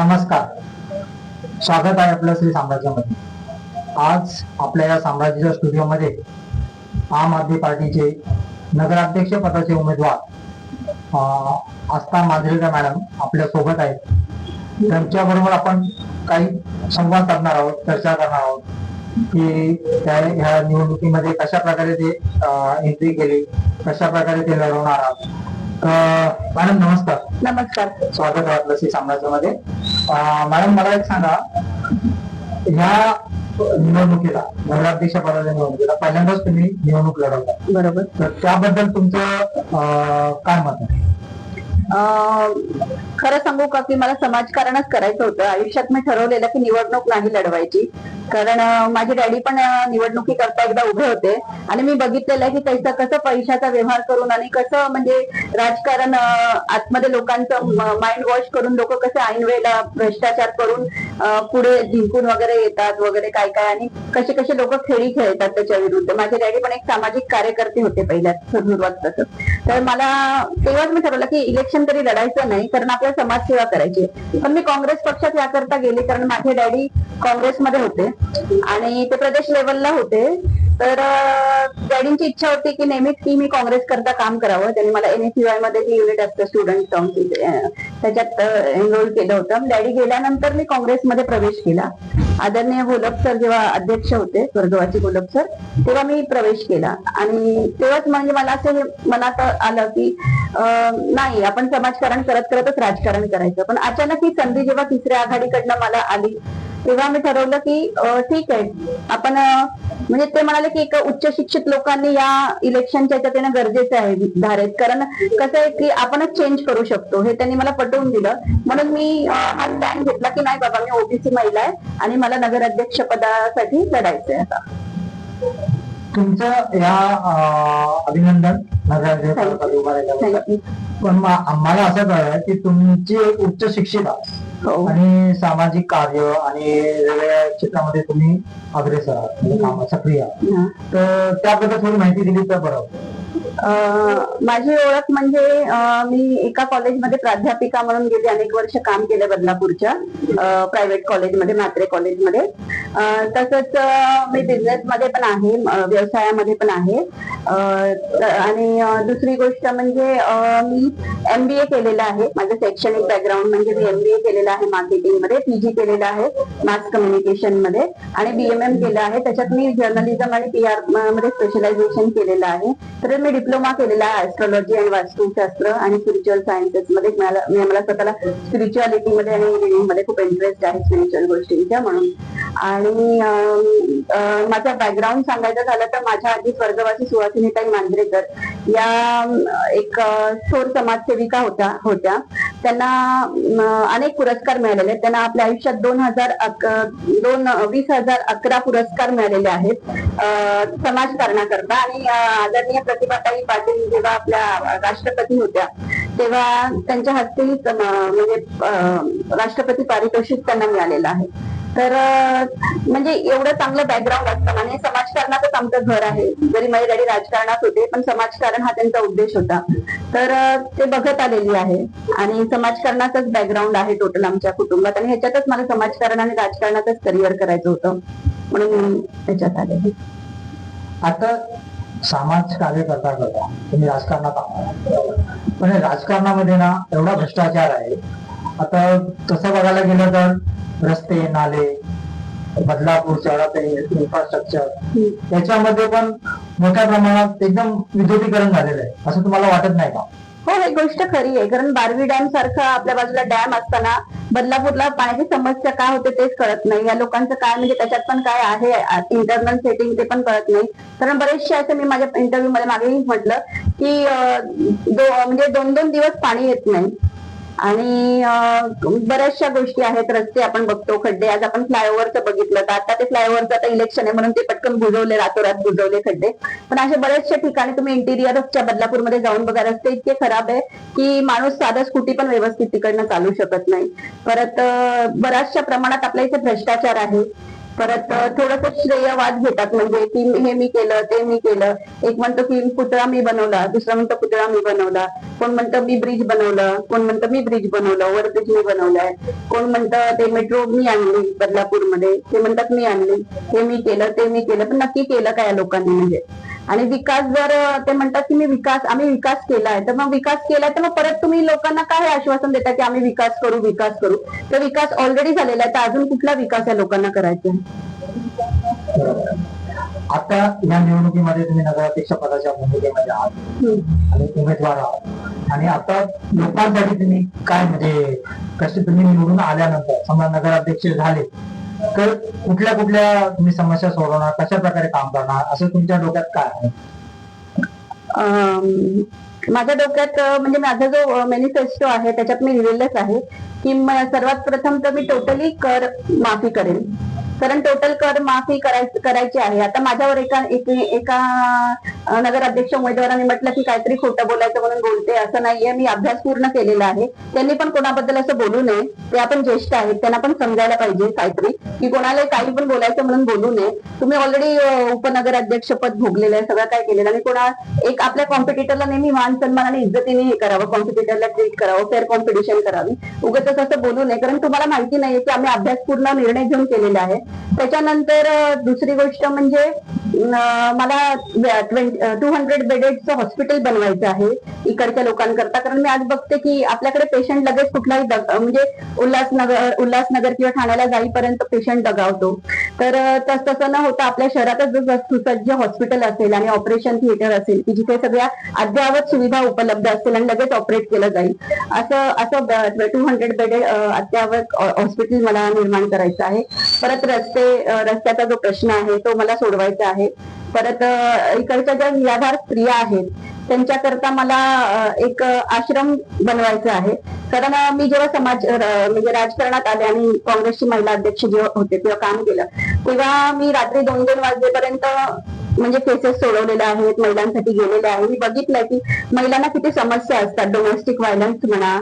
नमस्कार. स्वागत आहे आपलं श्री साम्राज्यामध्ये. आज आपल्या या साम्राज्याच्या स्टुडिओमध्ये आम आदमी पार्टीचे नगराध्यक्ष पदाचे उमेदवार आस्था मांजरेकर मॅडम आपल्यासोबत आहेत. त्यांच्याबरोबर आपण काही संवाद साधणार आहोत चर्चा करणार आहोत की त्या ह्या निवडणुकीमध्ये कशा प्रकारे ते एंट्री केली कशा प्रकारे ते लढवणार आहात. मॅडम नमस्कार. नमस्कार. स्वागत आहे आपलं श्री साम्राज्यामध्ये. मॅडम मला एक सांगा. ह्या निवडणुकीला नगराध्यक्ष पदाच्या निवडणुकीला पहिल्यांदाच तुम्ही निवडणूक लढवता. बरोबर. तर त्याबद्दल तुमचं अं, काय मत आहे? अं, खरं सांगू का की मला समाजकारणच करायचं होतं. आयुष्यात मी ठरवलेलं की निवडणूक नाही लढवायची. कारण माझे डॅडी पण निवडणुकी करता एकदा उभे होते. आणि मी बघितलेलं आहे की त्याचा कसं पैशाचा व्यवहार करून आणि कसं म्हणजे राजकारण आतमध्ये लोकांचं माइंड वॉश करून लोक कसे ऐन वेळेला भ्रष्टाचार करून पुढे जिंकून वगैरे येतात वगैरे काय काय आणि कसे कसे लोक खेळी खेळतात त्याच्या विरुद्ध. माझे डॅडी पण एक सामाजिक कार्यकर्ते होते पहिल्या सुरुवात तसं. तर मला तेव्हाच मी ठरवलं की इलेक्शन तरी लढायचं नाही कारण आपल्याला समाजसेवा करायची पण मी काँग्रेस पक्षात याकरता गेले कारण माझे डॅडी काँग्रेसमध्ये होते. आणि ते प्रदेश लेवलला होते. तर अं, डॅडींची इच्छा होती की नेहमीच की मी काँग्रेस करता काम करावं त्यांनी मला एनएसयूआयमध्ये जे युनिट असतं स्टुडंट काउन्सिल त्याच्यात एनरोल केलं होतं. डॅडी गेल्यानंतर मी काँग्रेसमध्ये प्रवेश केला. आदरणीय गोलप सर जेव्हा अध्यक्ष होते स्वर्गवाचे गोलप सर तेव्हा मी प्रवेश केला. आणि तेव्हाच म्हणजे मला असं मनात आलं की नाही आपण समाजकारण करत करतच राजकारण करायचं. पण अचानक ही संधी जेव्हा तिसऱ्या आघाडीकडनं मला आली तेव्हा मी ठरवलं की ठीक आहे आपण म्हणजे ते म्हणाले की एक उच्च शिक्षित लोकांनी या इलेक्शनच्या याच्यात येणं गरजेचं आहे धारेत. कारण कसं आहे की आपणच चेंज करू शकतो. हे त्यांनी मला पटवून दिलं. म्हणून मी हा स्टँड घेतला की नाही बाबा मी ओबीसी महिला आहे आणि मला नगराध्यक्ष पदासाठी लढायचंय आता. तुमचं या अभिनंदन नगराध्यक्ष. पण मा- आम्हाला असं कळलं की तुमची एक उच्च शिक्षित आणि सामाजिक कार्य आणि वेगवेगळ्या क्षेत्रामध्ये तुम्ही अग्रेसर आहात म्हणजे कामात सक्रिय आहात. हा. तर त्याबद्दल थोडी माहिती दिली तर बरं माझी ओळख म्हणजे मी एका कॉलेजमध्ये प्राध्यापिका म्हणून गेली अनेक वर्ष काम केलं बदलापूरच्या प्रायव्हेट कॉलेजमध्ये म्हात्रे कॉलेजमध्ये. तसंच मी बिझनेस मध्ये पण आहे व्यवसायामध्ये पण आहे. आणि दुसरी गोष्ट म्हणजे अं, मी एमबीए केलेलं आहे. माझं शैक्षणिक बॅकग्राऊंड म्हणजे मी एमबीए केलेलं आहे मार्केटिंगमध्ये पीजी केलेलं आहे मास कम्युनिकेशनमध्ये आणि बीएमएम केलं आहे. त्याच्यात मी जर्नलिझम आणि पी आरमध्ये स्पेशलायझेशन केलेलं आहे. तर मी डिप्लोमा केलेला आहे ऍस्ट्रॉलॉजी आणि वास्तुशास्त्र आणि स्पिरिच्युअल सायन्सेस मध्ये. मला मी मला स्वतःला स्पिरिच्युअलिटी मध्ये आणि रिडिंगमध्ये खूप इंटरेस्ट आहे स्पिरिच्युअल गोष्टींच्या म्हणून. आणि माझा बॅकग्राऊंड सांगायचं झालं तर माझ्या आधी स्वर्गवासी सुवासिनीताई मांजरेकर या एक थोर समाजसेविका होत्या होत्या. त्यांना अनेक पुरस्कार मिळालेले आहेत. त्यांना आपल्या आयुष्यात दोन हजार दोन वीस हजार अकरा पुरस्कार मिळालेले आहेत समाजकारणाकरता. आणि आदरणीय प्रतिभाताई पाटील जेव्हा आपल्या राष्ट्रपती होत्या तेव्हा त्यांच्या हस्ते म्हणजे राष्ट्रपती पारितोषिक त्यांना मिळालेलं आहे. तर म्हणजे एवढं चांगलं बॅकग्राऊंड असतं आणि समाजकारणातच आमचं घर आहे. जरी माझे डॅडी राजकारणात होते पण समाजकारण हा त्यांचा उद्देश होता. तर ते बघत आलेली आहे. आणि समाजकारणाचाच बॅकग्राऊंड आहे टोटल आमच्या कुटुंबात. आणि ह्याच्यातच मला समाजकारण आणि राजकारणातच करिअर करायचं होतं. म्हणून ह्याच्यात त्याच्यात आले आता समाज कार्य करता करता तुम्ही राजकारणात आहात. पण राजकारणामध्ये ना एवढा भ्रष्टाचार आहे. आता तसं बघायला गेलं तर रस्ते नाले बदलापूर शहरात इन्फ्रास्ट्रक्चर याच्यामध्ये पण मोठ्या प्रमाणात एकदम विद्युतीकरण झालेलं आहे. असं तुम्हाला वाटत नाही का? हो एक गोष्ट खरी आहे. कारण बारवी डॅम सारखा आपल्या बाजूला डॅम असताना बदलापूरला पाण्याची समस्या काय होते तेच कळत नाही. या लोकांचं काय म्हणजे त्याच्यात पण काय आहे? इंटरनल सेटिंग ते पण कळत नाही. कारण बरेचसे असं मी माझ्या इंटरव्ह्यू मध्ये मागेही म्हटलं की दो- म्हणजे दोन दोन दिवस पाणी येत नाही. आणि बऱ्याचशा गोष्टी आहेत. रस्ते आपण बघतो खड्डे. आज आपण फ्लायओव्हरचं बघितलं तर आता ते फ्लायओव्हरचं आता इलेक्शन आहे म्हणून ते पटकन बुजवले रातोरात बुजवले खड्डे. पण अशा बऱ्याचशा ठिकाणी तुम्ही इंटिरियरच्या बदलापूरमध्ये जाऊन बघा रस्ते इतके खराब आहे की माणूस साधा स्कूटी पण व्यवस्थित तिकडनं चालू शकत नाही. परत बऱ्याचशा प्रमाणात आपल्या इथे भ्रष्टाचार आहे. परत थोडस श्रेयवाद घेतात. म्हणजे की हे मी केलं ते मी केलं. एक म्हणतो की पुतळा मी बनवला दुसरा म्हणतो पुतळा मी बनवला. कोण म्हणतं मी ब्रिज बनवलं कोण म्हणतं मी ब्रिज बनवलं ओव्हरब्रिज मी बनवलाय. कोण म्हणतं ते मेट्रो मी आणली बदलापूरमध्ये ते म्हणतात मी आणली. हे मी केलं ते मी केलं. पण नक्की केलं काय लोकांनी म्हणजे? आणि विकास जर ते म्हणतात की मी विकास आम्ही विकास केलाय तर मग विकास केलाय तर मग परत तुम्ही लोकांना काय आश्वासन देता की आम्ही विकास करू विकास करू? तर विकास ऑलरेडी झालेला आहे तर अजून कुठला विकास या लोकांना करायचा आहे? आता या निवडणुकीमध्ये तुम्ही नगराध्यक्ष पदाच्या भूमिकेमध्ये आहात. आणि उमेदवार आहात. आणि आता लोकांसाठी तुम्ही काय म्हणजे कसे तुम्ही निवडून आल्यानंतर समजा नगराध्यक्ष झाले तर कुठल्या कुठल्या तुम्ही समस्या सोडवणार? कशा प्रकारे काम करणार? असं तुमच्या डोक्यात काय आहे? माझ्या डोक्यात म्हणजे माझा जो मॅनिफेस्टो आहे त्याच्यात मी लिहिलेलंच आहे की सर्वात प्रथम तर मी टोटली कर माफी करेन. कारण टोटल कर माफी करायची आहे. आता माझ्यावर एका एका नगराध्यक्ष उमेदवारांनी म्हटलं की काहीतरी खोटं बोलायचं म्हणून बोलते असं नाहीये. मी अभ्यास पूर्ण केलेला आहे. त्यांनी पण कोणाबद्दल असं बोलू नये. ते आपण ज्येष्ठ आहेत त्यांना पण समजायला पाहिजे काहीतरी. की कोणाला काही पण बोलायचं म्हणून बोलू नये. तुम्ही ऑलरेडी उपनगराध्यक्ष पद भोगलेलं आहे सगळं काय केलेलं आणि कोणा एक आपल्या कॉम्पिटिटरला नेहमी मान सन्मान आणि इज्जतीने हे करावं कॉम्पिटिटरला ट्रीट करावं फेअर कॉम्पिटिशन करावी. उगाच असं बोलू नये. कारण तुम्हाला माहिती नाहीये की आम्ही अभ्यासपूर्ण निर्णय घेऊन केलेला आहे. त्याच्यानंतर दुसरी गोष्ट म्हणजे मला ट्वेंटी टू हंड्रेड बेडेडचं हॉस्पिटल बनवायचं आहे इकडच्या लोकांकरता. कारण मी आज बघते की आपल्याकडे पेशंट लगेच कुठलाही म्हणजे उल्हासनगर उल्हासनगर किंवा ठाण्याला जाईपर्यंत पेशंट दगावतो. तर तस तसं न होता आपल्या शहरातच जर सुसज्ज हॉस्पिटल असेल आणि ऑपरेशन थिएटर असेल की जिथे सगळ्या अद्ययावत सुविधा उपलब्ध असतील आणि लगेच ऑपरेट केलं जाईल. असं असं टू हंड्रेड बेडेड अद्ययावत हॉस्पिटल मला निर्माण करायचं आहे. परत रस्ते रस्त्याचा जो प्रश्न आहे तो मला सोडवायचा आहे. परत इकडच्या ज्या निराधार स्त्रिया आहेत त्यांच्याकरता मला एक आश्रम बनवायचा आहे. कारण मी जेव्हा समाज म्हणजे राजकारणात आले आणि काँग्रेसची महिला अध्यक्ष जेव्हा होते तेव्हा काम केलं तेव्हा मी रात्री दोन दोन वाजेपर्यंत म्हणजे केसेस सोडवलेल्या आहेत महिलांसाठी गेलेले आहे. मी बघितलंय की महिलांना किती समस्या असतात डोमेस्टिक व्हायलन्स म्हणा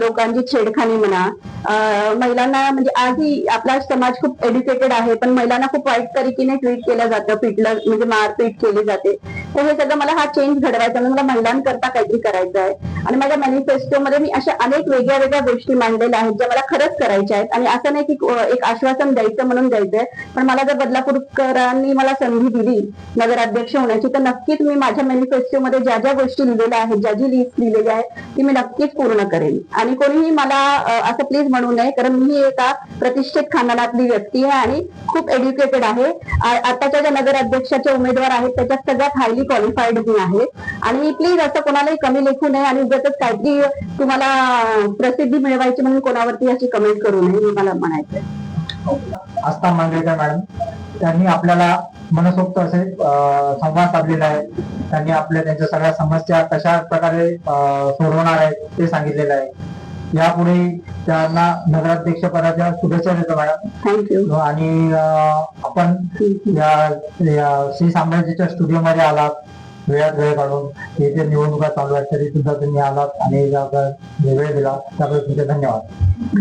लोकांची छेडखानी म्हणा महिलांना म्हणजे आजही आपला समाज खूप एज्युकेटेड आहे पण महिलांना खूप वाईट तरीकेने ट्रीट केलं जातं पिटलं म्हणजे मारपीट केली जाते. तर हे सगळं मला हा चेंज घडवायचा म्हणजे मला महिलांकरता काहीतरी करायचं आहे. आणि माझ्या मॅनिफेस्टो मध्ये मी अशा अनेक वेगळ्या वेगळ्या गोष्टी मांडलेल्या आहेत ज्या मला खरंच करायच्या आहेत. आणि असं नाही की एक आश्वासन द्यायचं म्हणून द्यायचंय पण मला जर बदलापूरकरांनी मला संधी दिली नगराध्यक्ष होण्याची तर नक्कीच मी माझ्या मॅनिफेस्टो मध्ये ज्या ज्या गोष्टी लिहिलेल्या आहेत ज्या जी लिस्ट लिहिलेली आहे ती मी नक्कीच पूर्ण करेन. आणि कोणीही मला असं प्लीज म्हणू नये कारण मी एका प्रतिष्ठित खानदानातली व्यक्ती आहे आणि खूप एज्युकेटेड आहे. आताच्या ज्या नगराध्यक्षाचे उमेदवार आहेत त्याच्यात सगळ्यात हायली क्वालिफाईड मी आहे. आणि प्लीज असं कोणालाही कमी लेखू नये आणि उगाच काहीतरी तुम्हाला प्रसिद्धी मिळवायची म्हणून कोणावरती अशी कमेंट करू नये मला म्हणायचं आस्था मांजरेकर मॅडम त्यांनी आपल्याला मनसोक्त असे संवाद साधलेला आहे. त्यांनी आपल्या त्यांच्या सगळ्या समस्या कशा प्रकारे सोडवणार आहेत ते सांगितलेलं आहे. यापुढे त्यांना नगराध्यक्ष पदाच्या शुभेच्छा देतो मॅडम. थँक्यू आणि आपण या श्री साम्राज्याच्या स्टुडिओ मध्ये आलात. वेळात वेळ काढून इथे निवडणुका चालू आहेत तरी सुद्धा तुम्ही आलात आणि वेळ दिला. त्याबद्दल तुमचे धन्यवाद.